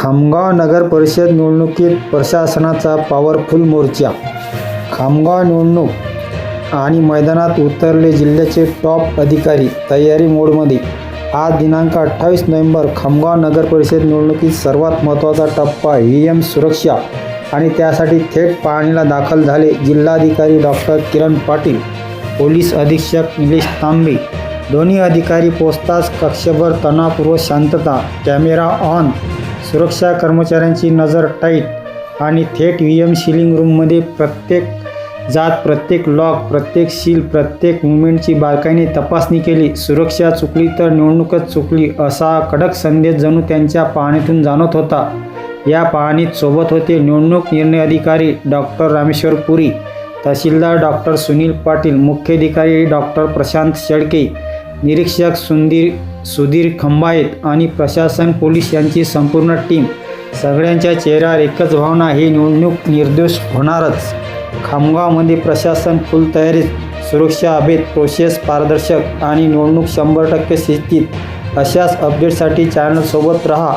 खामगाव नगर परिषद निवडणुकीत प्रशासनाचा पॉवरफुल मोर्चा. खामगाव निवडणूक आणि मैदानात उतरले जिल्ह्याचे टॉप अधिकारी तयारी मोडमध्ये. आज दिनांक अठ्ठावीस नोव्हेंबर खामगाव नगर परिषद निवडणुकीत सर्वात महत्त्वाचा टप्पा ई एम सुरक्षा आणि त्यासाठी थेट पाहणीला दाखल झाले जिल्हाधिकारी डॉक्टर किरण पाटील पोलीस अधीक्षक निलेश तांबे. दोन्ही अधिकारी पोचताच कक्षभर तणावपूर्व शांतता कॅमेरा ऑन सुरक्षा कर्मचाऱ्यांची नजर टाईट आणि थेट व्ही एम शिलिंग रूममध्ये प्रत्येक जात प्रत्येक लॉक प्रत्येक शील प्रत्येक मुवमेंटची बारकाईने तपासणी केली. सुरक्षा चुकली तर निवडणूकच चुकली असा कडक संदेश जणू त्यांच्या पाहणीतून जाणवत होता. या पाहणीत सोबत होते निवडणूक निर्णय अधिकारी डॉक्टर रामेश्वर पुरी तहसीलदार डॉक्टर सुनील पाटील मुख्याधिकारी डॉक्टर प्रशांत शेळके निरीक्षक सुंदीर सुधीर खंबायत आणि प्रशासन पोलीस यांची संपूर्ण टीम. सगळ्यांच्या चेहऱ्यावर एकच भावना ही निवडणूक निर्दोष होणारच. खामगावमध्ये प्रशासन फुल तयारीत सुरक्षा अभेद प्रोसेस पारदर्शक आणि निवडणूक शंभर टक्के स्थितीत अशाच अपडेटसाठी चॅनलसोबत रहा.